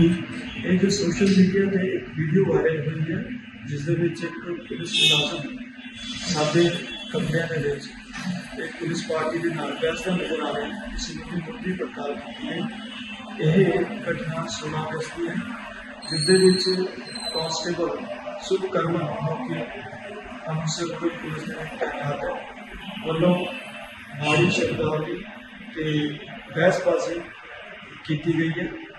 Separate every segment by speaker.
Speaker 1: ਇਹ ਜੋ social media ਤੇ ਇੱਕ ਵੀਡੀਓ ਵਾਇਰਲ ਹੋਈ ਹੈ ਜਿਸ ਦੇ ਵਿੱਚ ਇੱਕ ਪੁਲਿਸ ਮੁਲਾਜ਼ਮ ਸਾਡੇ ਕਮਰਿਆਂ ਦੇ ਵਿੱਚ ਇੱਕ ਪੁਲਿਸ ਪਾਰਟੀ ਦੇ ਨਾਲ ਬੈਠਦਾ ਨਜ਼ਰ ਆ ਰਿਹਾ ਹੈ ਇਸ ਨੂੰ ਮੁੱਢਲੀ ਪੜਤਾਲ ਕੀਤੀ ਗਈ ਇਹ ਘਟਨਾ 16 ਅਗਸਤ ਦੀ ਹੈ ਜਿਸ ਦੇ ਵਿੱਚ ਕਾਂਸਟੇਬਲ ਸੁਭ ਕਰਮਨ ਮੌਕੇ ਅੰਮ੍ਰਿਤਸਰ ਦੇ ਪੁਲਿਸ ਦੇ ਤਹਿਤ ਵੱਲੋਂ ਮਾੜੀ ਸ਼ਬਦਾਵਲੀ ਤੇ ਬਹਿਸਬਾਜ਼ੀ ਕੀਤੀ ਗਈ ਹੈ ਅਹ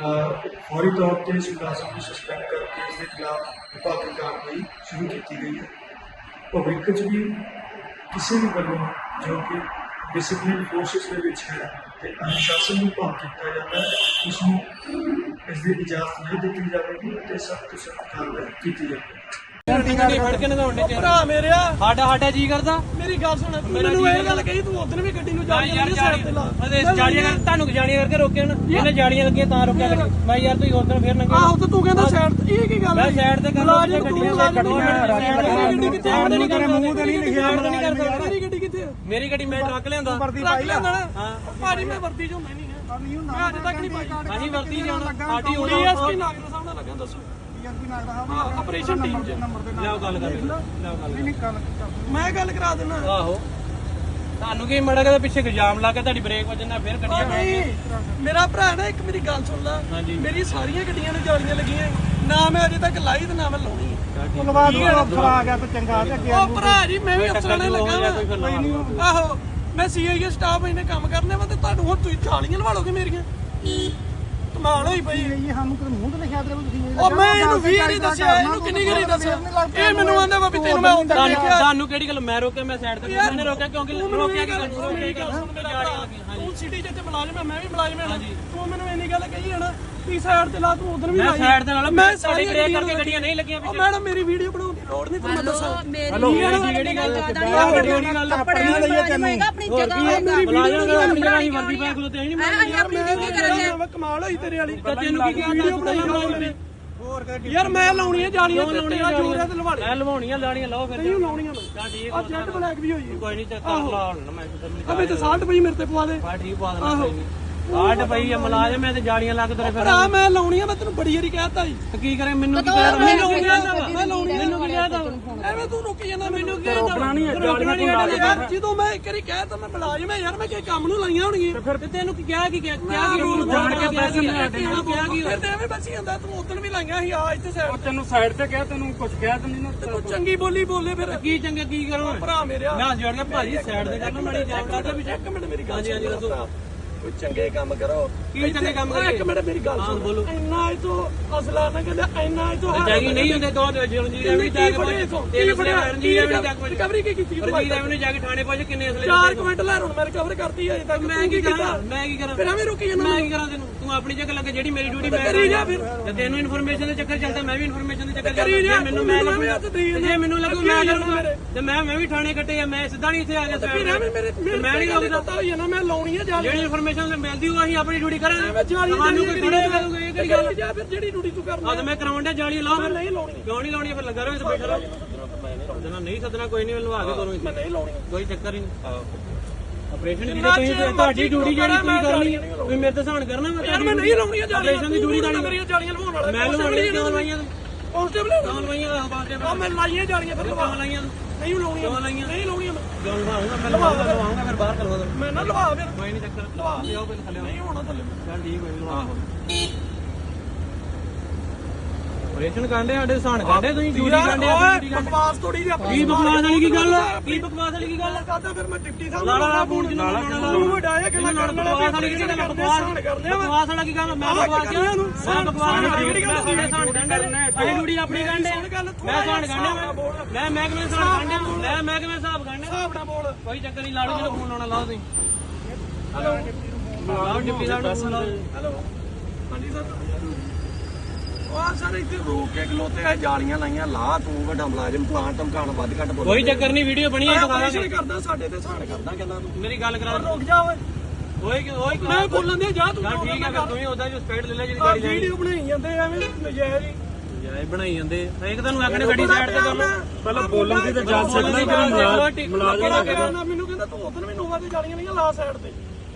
Speaker 1: ਫੌਰੀ ਤੌਰ ਤੇ ਇਸ ਮੁਲਾਜ਼ਮ ਨੂੰ ਸਸਪੈਂਡ ਕਰਕੇ ਇਸ ਦੇ ਖਿਲਾਫ ਵਿਭਾਗੀ ਕਾਰਵਾਈ ਸ਼ੁਰੂ ਕੀਤੀ ਗਈ ਹੈ। ਭਵਿੱਖ 'ਚ ਵੀ ਕਿਸੇ ਵੀ ਵੱਲੋਂ ਜੋ ਕਿ ਡਿਸਪਲਿਨ ਫੋਰਸਿਸ ਦੇ ਵਿੱਚ ਹੈ ਤੇ ਅਨੁਸ਼ਾਸਨ ਨੂੰ ਭੰਗ ਕੀਤਾ ਜਾਂਦਾ ਹੈ ਉਸ ਨੂੰ ਇਸ ਦੀ ਇਜਾਜ਼ਤ ਨਹੀਂ ਦਿੱਤੀ ਜਾਵੇਗੀ ਤੇ ਸਖਤ ਤੋਂ ਸਖਤ ਕਾਰਵਾਈ ਕੀਤੀ ਜਾਵੇਗੀ।
Speaker 2: ਭਰਾ ਮੇਰਿਆ।
Speaker 3: ਸਾਡਾ ਸਾਡਾ ਜੀ ਕਰਦਾ।
Speaker 2: ਮੇਰੀ ਗੱਲ ਸੁਣ ਤੂੰ ਮੈਨੂੰ
Speaker 3: ਜੀ
Speaker 2: ਇਹ ਗੱਲ ਕਹੀ ਤੂੰ ਉਦੋਂ ਵੀ ਗੱਡੀ ਨੂੰ ਜਾਣੀ
Speaker 3: ਯਾਰ
Speaker 2: ਨਹੀਂ ਸਾਈਡ ਤੇ ਲਾ।
Speaker 3: ਅਰੇ ਜਾਲੀਆਂ ਕਰ ਤੁਹਾਨੂੰ ਜਾਲੀਆਂ ਕਰਕੇ ਰੋਕਿਆ ਨਾ। ਇਹਨੇ ਜਾਲੀਆਂ ਲੱਗੀਆਂ ਤਾਂ ਰੋਕਿਆ ਮੈਂ ਯਾਰ ਤੁਸੀਂ ਹੋਰ ਦਿਨ ਫੇਰ ਨੰਗੇ
Speaker 2: ਆਹੋ ਤੇ ਤੂੰ ਕਹਿੰਦਾ ਸਾਈਡ ਤੇ ਇਹ ਕੀ ਗੱਲ
Speaker 3: ਮੈਂ ਸਾਈਡ ਤੇ ਕਰ
Speaker 2: ਤੂੰ
Speaker 3: ਗੱਡੀਆਂ ਗੱਡੀਆਂ
Speaker 2: ਗੱਡੀ ਕਿੱਥੇ ਆ?
Speaker 3: ਸਾਈਡ ਨਹੀਂ ਕਰ ਮੂੰਹ ਤੇ ਨਹੀਂ ਲਿਖਿਆ
Speaker 2: ਨਹੀਂ ਕਰ ਸਕਦਾ ਮੇਰੀ ਗੱਡੀ ਕਿੱਥੇ?
Speaker 3: ਮੇਰੀ ਗੱਡੀ ਮੈਂ ਟਰੱਕ ਲਿਆਂਦਾ
Speaker 2: ਟਰੱਕ ਲਿਆਂਦਾ
Speaker 3: ਹਾਂ।
Speaker 2: ਭਾਜੀ ਮੈਂ ਵਰਦੀ ਚ ਹੁੰਦਾ ਨਹੀਂ ਹੈ ਮੈਂ ਅੱਜ ਤੱਕ ਨਹੀਂ ਪਾਈ।
Speaker 3: ਅਸੀਂ ਵਰਤੀ ਜਾਣਾ ਸਾਡੀ
Speaker 2: ਡੀਐਸਪੀ
Speaker 3: ਹੋਣੀ
Speaker 2: ਨਾਗਰ ਸਾਹਿਬ ਨਾਲ ਲੱਗਾ ਦੱਸੋ। ਹਾਂ ਆਪਰੇਸ਼ਨ ਟੀਮ ਚ।
Speaker 3: ਲਿਆਓ ਗੱਲ ਕਰ। ਲਿਆਓ ਗੱਲ ਕਰ।
Speaker 2: ਮੈਂ ਗੱਲ ਕਰਾ ਦਿੰਦਾ।
Speaker 3: ਆਹੋ। ਤੁਹਾਨੂੰ ਕੀ ਮੜਾ ਕੇ ਪਿੱਛੇ ਇਲਜ਼ਾਮ ਲਾ ਕੇ ਤੁਹਾਡੀ ਬ੍ਰੇਕ ਵੱਜਣਾ ਫਿਰ
Speaker 2: ਉਹ
Speaker 3: ਗੱਡੀਆਂ
Speaker 2: ਨਹੀਂ ਮੇਰਾ ਭਰਾ ਨਾ ਇੱਕ ਮੇਰੀ ਗੱਲ ਸੁਣ ਲੈ।
Speaker 3: ਹਾਂਜੀ।
Speaker 2: ਮੇਰੀ ਸਾਰੀਆਂ ਗੱਡੀਆਂ ਨੂੰ ਜਾਲੀਆਂ ਲੱਗੀਆਂ। ਨਾ ਮੈਂ ਅਜੇ ਤੱਕ ਲਾਈ ਤੇ ਨਾ ਮੈਂ ਲਾਉਣੀ। ਹੈ
Speaker 4: ਧੰਨਵਾਦ ਅਫਸਰ ਆ ਗਿਆ ਤਾਂ ਚੰਗਾ ਤੇ ਅੱਗੇ
Speaker 2: ਉਹ ਭਰਾ ਜੀ ਮੈਂ ਵੀ ਅਫਸਰਾਂ ਨੇ ਲੱਗਾ
Speaker 3: ਕੋਈ
Speaker 2: ਵਾਂ।
Speaker 3: ਫਿਲਮ
Speaker 2: ਆਹੋ ਮੈਂ ਸੀਆਈਏ ਸਟਾਫ ਇਹਨੇ ਕੰਮ ਕਰਨੇ ਵਾ ਤੇ ਤੁਹਾਨੂੰ ਹੁਣ ਤੁਸੀਂ ਜਾਲੀਆਂ ਲਵਾ ਲੋਗੇ ਮੇਰੀਆਂ? ਕਮਾਲ ਹੋਈ ਪਈ।
Speaker 4: ਇਹ ਸਾਨੂੰ ਕਿਤੇ ਮੂੰਹ ਤੇ ਲਿਖਿਆ ਤੇ ਤੁਸੀਂ
Speaker 2: ਉਹ ਮੈਂ ਇਹਨੂੰ ਵੀ ਨਹੀਂ ਦੱਸਿਆ ਇਹਨੂੰ ਕਿੰਨੀ ਗਰੀ ਦੱਸਿਆ? ਇਹ ਮੈਨੂੰ ਆਂਦਾ ਵਾ ਵੀ ਤੈਨੂੰ ਮੈਂ
Speaker 3: ਤੁਹਾਨੂੰ
Speaker 2: ਦੇਖਿਆ।
Speaker 3: ਤੁਹਾਨੂੰ ਕਿਹੜੀ ਗੱਲ ਮੈਂ ਰੋਕਿਆ ਮੈਂ ਸਾਈਡ ਤੇ ਮੈंने ਰੋਕਿਆ ਕਿਉਂਕਿ ਰੋਕਿਆ ਕਿ
Speaker 2: ਤੂੰ ਸਿਟੀ ਜਿੱਤੇ ਮੁਲਾਜ਼ਮ ਹੈ ਮੈਂ ਵੀ ਮੁਲਾਜ਼ਮ ਹਾਂ ਤੂੰ ਮੈਨੂੰ ਇੰਨੀ ਗੱਲ ਕਹੀ ਹੈ ਨਾ ਤੀ ਸਾਈਡ ਤੇ ਲਾ ਤੂੰ ਉਧਰ ਵੀ
Speaker 3: ਮੈਂ
Speaker 2: ਲਾਈ।
Speaker 3: ਸਾਈਡ ਤੇ ਨਾਲ
Speaker 2: ਮੈਂ
Speaker 3: ਮੈਂ ਸਾਡੀ ਬ੍ਰੇਕ ਕਰਕੇ ਗੱਡੀਆਂ ਨਹੀਂ ਲੱਗੀਆਂ
Speaker 2: ਉਹ ਮੈਡਮ ਮੇਰੀ ਵੀਡੀਓ ਬਣਾਉਣ ਦੀ ਲੋੜ ਨਹੀਂ ਤੁਹਾਨੂੰ ਮੈਂ ਦੱਸਾਂ।
Speaker 3: ਹਲੋ ਜਿਹੜੀ ਗੱਲ ਜਿਹੜੀ ਗੱਲ
Speaker 5: ਕੱਪੜਿਆਂ ਦੀ ਤੈਨੂੰ। ਆਪਣੀ ਜਗ੍ਹਾ ਹੋਏਗਾ
Speaker 3: ਬੁਲਾਇਆ ਗਿਆ ਆਪਣੀ ਜਗ੍ਹਾ ਹੀ ਵਰਦੀ ਪਾ ਖਲੋਤੇ ਨਹੀਂ ਮੈਂ
Speaker 5: ਆਪਣੀ ਕਰਾਂਗੇ
Speaker 2: ਮੈਂ ਕਮਾਲ ਹੋਈ ਤੇਰੇ ਵਾਲੀ।
Speaker 3: ਤੈਨੂੰ ਕੀ ਕਿਹਾ
Speaker 2: ਵੀਡੀਓ ਬਣਾਈ ਯਾਰ ਮੈਂ ਲਾਉਣੀ ਹੈ ਜਾਲੀਆਂ ਤੇ ਤੇਰਾ ਜੋਰ ਹੈ ਤੇ ਲਵਾ ਲੈ
Speaker 3: ਐ ਲਵਾਉਣੀਆਂ ਲਾਣੀਆਂ ਲਾਓ ਫਿਰ
Speaker 2: ਨਹੀਂ ਲਾਉਣੀਆਂ ਮੈਂ।
Speaker 3: ਤਾਂ ਠੀਕ
Speaker 2: ਆ ਜੈਟ ਬਲੈਕ ਵੀ ਹੋਈ
Speaker 3: ਕੋਈ ਨਹੀਂ ਚੱਕ ਲਾ ਹੁਣ ਮੈਂ
Speaker 2: ਅਬੇ ਤੇ 60 ਪਈ ਮੇਰੇ ਤੇ ਪਵਾ ਦੇ।
Speaker 3: ਬਾ ਠੀਕ ਪਾ ਦੇਣਾ ਪਈ ਆ ਮਲਾਜਮ ਐ ਤੇ ਜਾਲੀਆਂ ਲੱਗ ਤੇਰੇ ਫਿਰ
Speaker 2: ਭਰਾ ਮੈਂ ਲਾਉਣੀ ਆ ਮੈਂ ਤੈਨੂੰ ਬੜੀ ਵਾਰੀ ਕਹਿਤਾ ਜੀ।
Speaker 3: ਤੇ ਕੀ ਕਰੇ ਮੈਨੂੰ ਕੀ ਕਹਿ
Speaker 2: ਮੈਂ ਲਾਉਣੀ ਆ ਮੈਂ ਲਾਉਣੀ ਆ
Speaker 3: ਮੈਨੂੰ ਕੀ ਕਹਿਦਾ
Speaker 2: ਐਵੇਂ ਤੂੰ ਰੁਕੀ ਜਾਂਦਾ ਮੈਨੂੰ ਕੀ ਰੋਕਣਾ ਨਹੀਂ ਰੋਕਣਾ ਨਹੀਂ ਯਾਰ ਜਦੋਂ ਮੈਂ ਇੱਕ ਵਾਰੀ ਕਹਿ ਤਾ ਮੈਂ ਮੁਲਾਜ਼ਮ ਹੈ ਯਾਰ ਮੈਂ ਕਿਸੇ ਕੰਮ ਨੂੰ ਲਾਈਆਂ ਹੋਣਗੀਆਂ।
Speaker 3: ਫਿਰ ਤੈਨੂੰ ਕੀ ਕਿਹਾ ਕੀ ਕਿਹਾ? ਕਿਹਾ ਕੀ
Speaker 2: ਰੂਲ
Speaker 3: ਜਾਣ ਕੇ ਪੈਸੇ
Speaker 2: ਕਿਹਾ ਕੀ ਫਿਰ ਤੇ ਐਵੇਂ ਬਚੀ ਜਾਂਦਾ ਤੂੰ ਉਦੋਂ ਵੀ ਲਾਈਆਂ ਸੀ ਆ ਇੱਥੇ ਸਾਈਡ
Speaker 4: ਤੈਨੂੰ ਸਾਈਡ ਤੇ ਕਿਹਾ ਤੈਨੂੰ ਕੁਝ ਕਿਹਾ ਤੇ ਨਹੀਂ ਨਾ।
Speaker 2: ਤੇ ਤੂੰ ਚੰਗੀ ਬੋਲੀ ਬੋਲੇ ਫਿਰ।
Speaker 3: ਕੀ ਚੰਗਾ ਕੀ ਕਰੋ?
Speaker 2: ਭਰਾ ਮੇਰਿਆ
Speaker 3: ਮੈਂ ਜੋੜ ਕੇ ਭਾਜੀ ਸਾਈਡ ਤੇ ਕਰਨਾ ਮਾੜੀ ਜਾਣ ਕਰਦਾ ਵੀ
Speaker 2: ਇੱਕ ਮਿੰਟ ਮੇਰੀ ਗੱਲ
Speaker 3: ਹਾਂਜੀ ਹਾਂਜੀ ਦੱਸੋ।
Speaker 2: ਕੋਈ ਚੰਗੇ ਕੰਮ ਕਰੋ।
Speaker 3: ਕੀ ਚੰਗੇ ਕੰਮ
Speaker 2: ਓਏ, ਇੱਕ
Speaker 3: ਕਰੀਏ?
Speaker 2: ਮਿੰਟ ਮੇਰੀ ਗੱਲ ਸੁਣ।
Speaker 3: ਬੋਲੋ।
Speaker 2: ਇੰਨਾ ਇਹ ਤੋਂ ਅਸਲਾ ਨਾ ਕਹਿੰਦਾ ਇੰਨਾ ਇਹ ਤੋਂ
Speaker 3: ਜਾਗੀ ਨਹੀਂ ਹੁੰਦੇ ਦੋ ਰਣਜੀਤ ਐਵੇਂ ਜਾ ਕੇ ਤਿੰਨ ਫੜਿਆ ਰਣਜੀਤ ਐਵੇਂ ਜਾ ਕੇ
Speaker 2: ਰਿਕਵਰੀ ਕੀ ਕੀਤੀ
Speaker 3: ਰਣਜੀਤ ਐਵੇਂ ਜਾ ਕੇ ਥਾਣੇ ਪਹੁੰਚ ਕਿੰਨੇ ਅਸਲੇ
Speaker 2: ਚਾਰ ਕਮੈਂਟ ਲੈ ਹੁਣ ਮੈਂ ਰਿਕਵਰ ਕਰਤੀ ਅਜੇ ਤੱਕ।
Speaker 3: ਮੈਂ ਕੀ ਕਰਾਂ? ਮੈਂ ਕੀ ਕਰਾਂ?
Speaker 2: ਫਿਰ ਐਵੇਂ ਰੁਕੀ ਜਾਂਦਾ
Speaker 3: ਮੈਂ ਕੀ ਕਰਾਂ ਤੈਨੂੰ? ਤੂੰ ਆਪਣੀ ਜਗ੍ਹਾ ਲੱਗੇ ਜਿਹੜੀ ਮੇਰੀ ਡਿਊਟੀ ਮੈਂ
Speaker 2: ਕਰੀ ਜਾ ਫਿਰ।
Speaker 3: ਤੇ ਤੈਨੂੰ ਇਨਫੋਰਮੇਸ਼ਨ ਦੇ ਚੱਕਰ ਚੱਲਦਾ ਮੈਂ ਵੀ ਇਨਫੋਰਮੇਸ਼ਨ ਦੇ ਚੱਕਰ
Speaker 2: ਕਰੀ
Speaker 3: ਚੱਲਦਾ। ਮੈਨੂੰ
Speaker 2: ਤੂੰ
Speaker 3: ਮੈਂ ਲੱਗੂ ਤੇ ਜੇ ਮੈਨੂੰ ਲੱਗੂ ਮੈਂ
Speaker 2: ਆ ਮੇਰੇ।
Speaker 3: ਤੇ ਮੈਂ ਮੈਂ ਵੀ ਥਾਣੇ ਕੱਟੇ ਆ ਮੈਂ ਸਿੱਧਾ ਨਹੀਂ ਇੱਥੇ ਆ ਗਿਆ ਤੇ ਮੈਂ ਨਹੀਂ ਲੱਗਦਾ
Speaker 2: ਮੈਂ ਲਾਉਣੀ
Speaker 3: ਜਿਹੜੀ ਇਨਫੋਰਮੇਸ਼ਨ ਮਿਲਦੀ ਉਹ ਅਸੀਂ ਆਪਣੀ ਡਿਊਟੀ ਕਰਾਂਗੇ। ਤੁਹਾਨੂੰ ਕੋਈ ਥੋੜਾ ਕਰੂਗਾ ਇਹ ਕਿਹੜੀ ਗੱਲ?
Speaker 2: ਜਾ ਫਿਰ ਜਿਹੜੀ ਡਿਊਟੀ ਤੂੰ ਕਰਨਾ
Speaker 3: ਆ ਤੇ ਮੈਂ ਕਰਾਉਣ ਡਿਆ ਜਾਲੀ ਲਾਓ ਫਿਰ।
Speaker 2: ਨਹੀਂ ਲਾਉਣੀ।
Speaker 3: ਕਿਉਂ ਨਹੀਂ ਲਾਉਣੀ? ਫਿਰ ਲੱਗਾ ਰਹੋ ਇੱਥੇ ਬੈਠਾ ਰਹੋ। ਸੱਦਣਾ ਨਹੀਂ ਸੱਦਣਾ ਕੋਈ ਨਹੀਂ ਮੈਨੂੰ ਆ ਕੇ ਕਰੋ
Speaker 2: ਮੈਂ ਨਹੀਂ ਲਾਉਣੀ।
Speaker 3: ਕੋਈ ਚੱਕਰ ਨਹੀਂ। ਆਪਰੇਸ਼ਨ ਦੀ ਤੁਸੀਂ ਤੁਹਾਡੀ ਡਿਊਟੀ ਜਿਹੜੀ ਤੁਸੀਂ ਕਰਨੀ ਹੈ ਤੁਸੀਂ ਮੇਰੇ ਤੇ ਸਹਾਨ ਕਰਨਾ ਮੈਂ
Speaker 2: ਨਹੀਂ ਲਾਉਣੀ ਜਾਲੀ
Speaker 3: ਆਪਰੇਸ਼ਨ ਦੀ ਡਿਊਟੀ ਤਾਂ
Speaker 2: ਮੇਰੀਆਂ ਜਾਲੀਆਂ ਲਵਾਉਣ ਵਾਲਾ।
Speaker 3: ਮੈਂ ਲਵਾਉਣੀ ਕਿਉਂ ਲਵਾਈਆਂ?
Speaker 2: ਕਾਂਸਟੇਬਲ
Speaker 3: ਕਿਉਂ ਲਵਾਈਆਂ ਕਾਂਸਟੇਬਲ
Speaker 2: ਆ ਮੈਂ ਲਾਈਆਂ ਜਾਲੀਆਂ ਫਿਰ ਲਵਾ।
Speaker 3: ਲਾਈਆਂ।
Speaker 2: ਨਹੀਂ ਲਾਉਣੀਆਂ। ਨਹੀਂ ਲਾਉਣੀਆਂ ਮੈਂ।
Speaker 3: ਲਵਾਉਂਗਾ ਮੈਂ ਲਵਾਉਂਗਾ ਲਵਾਉਂਗਾ ਫਿਰ ਬਾਹਰ ਕਰਵਾ ਦੋ
Speaker 2: ਮੈਂ ਨਾ ਲਵਾ ਫਿਰ।
Speaker 3: ਕੋਈ ਨਹੀਂ ਚੱਕਰ। ਲਵਾ। ਲਿਓ ਪਹਿਲੇ ਥੱਲੇ
Speaker 2: ਨਹੀਂ ਹੋਣਾ ਥੱਲੇ।
Speaker 3: ਚੱਲ ਠੀਕ ਹੋਈ ਲਵਾ ਆਪਰੇਸ਼ਨ ਕਾਂਡੇ ਸਾਡੇ ਸਹਾਨ ਕਾਂਡੇ ਤੁਸੀਂ ਡਿਊਟੀ ਕਾਂਡੇ ਆਪਣੀ ਡਿਊਟੀ ਕਾਂਡੇ।
Speaker 2: ਬਕਵਾਸ ਥੋੜੀ ਜਿਹੀ ਆਪਣੀ
Speaker 3: ਕੀ ਬਕਵਾਸ ਵਾਲੀ ਕੀ ਗੱਲ? ਕੀ ਬਕਵਾਸ ਵਾਲੀ ਕੀ ਗੱਲ?
Speaker 2: ਕਰਦਾ ਫਿਰ ਮੈਂ ਡਿਪਟੀ ਸਾਹਿਬ
Speaker 3: ਲਾ ਲਾ ਲਾ ਫੋਨ ਜਿਹਨੂੰ ਲਾਉਣਾ ਲਾ
Speaker 2: ਤੂੰ ਵਡਾਇਆ ਕਿ ਮੈਂ ਕਰਨ ਵਾਲਾ?
Speaker 3: ਬਕਵਾਸ ਵਾਲੀ ਕੀ ਗੱਲ ਆ? ਬਕਵਾਸ ਬਕਵਾਸ ਵਾਲਾ ਕੀ ਗੱਲ? ਮੈਂ ਬਕਵਾਸ ਕਿਹਾ ਮੈਂ ਬਕਵਾਸ ਵਾਲੀ ਮੈਂ ਸਾਡੇ ਸਾਨ ਗੰਢੇ ਅਸੀਂ ਡਿਊਟੀ ਆਪਣੀ ਗੰਢੇ ਮੈਂ ਸਾਨ ਗੰਢੇ ਮੈਂ ਮੈਂ ਕਿਵੇਂ ਸਾਨ ਗੰਢੇ ਮੈਂ ਮੈਂ ਕਿਵੇਂ ਹਿਸਾਬ ਗੰਢੇ
Speaker 2: ਹਿਸਾਬ ਨਾਲ ਬੋਲ।
Speaker 3: ਕੋਈ ਚੱਕਰ ਨਹੀਂ ਲਾੜੂ ਜਿਹਨੂੰ ਫੋਨ ਲਾਉਣਾ ਲਾਓ ਤੁਸੀਂ। ਹੈਲੋ। ਲਾਓ ਡਿਪਟੀ ਸਾਹਿਬ ਨੂੰ ਫੋਨ ਲਾਓ।
Speaker 2: ਹੈਲੋ। ਹਾਂਜੀ ਸਰ। ਉਹ ਸਰ ਇੱਥੇ ਰੋਕ ਕੇ ਖਲੋਤੇ ਆ ਜਾਲੀਆਂ ਲਾਈਆਂ ਲਾ ਤੂੰ ਵੱਡਾ ਮੁਲਾਜ਼ਮ ਪਲਾਂਟ ਧਮਕਾਣ ਵੱਧ ਘੱਟ ਬੋਲ
Speaker 3: ਕੋਈ ਚੱਕਰ ਨਹੀਂ ਵੀਡੀਓ ਬਣੀ ਹੈ ਦੁਬਾਰਾ
Speaker 2: ਆਪਰੇਸ਼ਨ ਕਰਦਾ ਸਾਡੇ ਤੇ ਸਾਨ ਕਰਦਾ ਕਹਿੰਦਾ ਤੂੰ।
Speaker 3: ਮੇਰੀ ਗੱਲ ਕਰਾ
Speaker 2: ਰੁਕ ਜਾ ਓਏ।
Speaker 3: ਓਏ ਕਿ ਓਏ
Speaker 2: ਮੈਂ ਬੋਲਣ ਦੇ ਜਾ ਤੂੰ
Speaker 3: ਠੀਕ ਹੈ ਤੂੰ ਹੀ ਉਹਦਾ ਜੋ ਸਪੀਡ ਲੈ ਲੈ ਜਿਹੜੀ ਗਾੜੀ ਜਾਣੀ
Speaker 2: ਵੀਡੀਓ ਬਣਾਈ ਜਾਂਦੇ ਐਵੇਂ ਨਜਾਇਜ਼ ਹੀ।
Speaker 3: ਜਾਏ ਬਣਾਈ ਜਾਂਦੇ ਇੱਕ ਤੁਹਾਨੂੰ ਆਖਣੇ ਗੱਡੀ ਸਾਈਡ ਤੇ ਕਰ ਲਓ
Speaker 2: ਪਹਿਲਾਂ ਬੋਲਣ ਦੀ ਤਾਂ ਜਾ
Speaker 3: ਸਕਦਾ ਨਹੀਂ, ਮੁਲਾਜ਼ਮ-
Speaker 2: ਮੈਨੂੰ ਕਹਿੰਦਾ ਤੂੰ ਉਧਰ ਵੀ ਨੋਵਾ ਤੇ ਜਾਲੀਆਂ ਨਹੀਂ ਲਾ ਸਾਈਡ ਤੇ।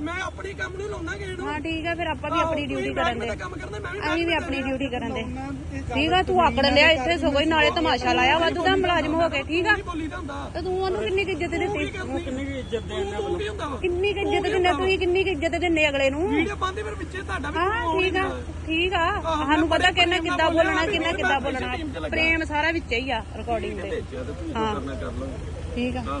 Speaker 2: ਮੈਂ ਆਪਣੀ ਕੰਮ ਨੂੰ ਲਾਉਣਾ ਗੇੜ
Speaker 5: ਹਾਂ ਠੀਕ ਆ ਫਿਰ ਆਪਾਂ ਵੀ ਆਪਣੀ ਡਿਊਟੀ ਕਰਨ ਦੇ।
Speaker 2: ਕੰਮ ਕਰਦਾ ਮੈਂ ਵੀ
Speaker 5: ਅਸੀਂ ਵੀ ਆਪਣੀ ਡਿਊਟੀ ਕਰਨ ਦੇ। ਠੀਕ ਆ ਤੂੰ ਆਕੜ ਲਿਆ ਇੱਥੇ ਸਗੋਂ ਹੀ ਨਾਲੇ ਤਮਾਸ਼ਾ ਲਾਇਆ ਵਾਧੂ ਦਾ ਮੁਲਾਜ਼ਮ ਹੋ ਕੇ ਠੀਕ ਆ? ਤੇ ਤੂੰ ਉਹਨੂੰ ਕਿੰਨੀ ਕੁ ਇੱਜ਼ਤ ਦਿੱਤੀ?
Speaker 3: ਕਿੰਨੀ ਵੀ ਇੱਜ਼ਤ ਦੇਣ
Speaker 2: ਕੀ
Speaker 5: ਕਿੰਨੀ ਕੁ ਇੱਜ਼ਤ ਦਿੰਦੇ? ਤੁਸੀਂ ਕਿੰਨੀ ਕੁ ਇੱਜ਼ਤ ਦਿੰਦੇ ਅਗਲੇ ਨੂੰ?
Speaker 2: ਵੀਡੀਓ ਬੰਦੇ ਫਿਰ ਵਿੱਚੇ ਤੁਹਾਡਾ ਵੀ
Speaker 5: ਹਾਂ ਠੀਕ ਆ ਠੀਕ ਆ। ਸਾਨੂੰ ਪਤਾ ਕਿੰਨਾ ਕਿੱਦਾਂ ਬੋਲਣਾ ਕਿੰਨਾ ਕਿੱਦਾਂ ਬੋਲਣਾ। ਪ੍ਰੇਮ ਸਾਰਾ ਵਿੱਚ ਹੀ ਆ ਰਿਕਾਰਡਿੰਗ ਦੇ। ਹਾਂ। ਠੀਕ ਆ।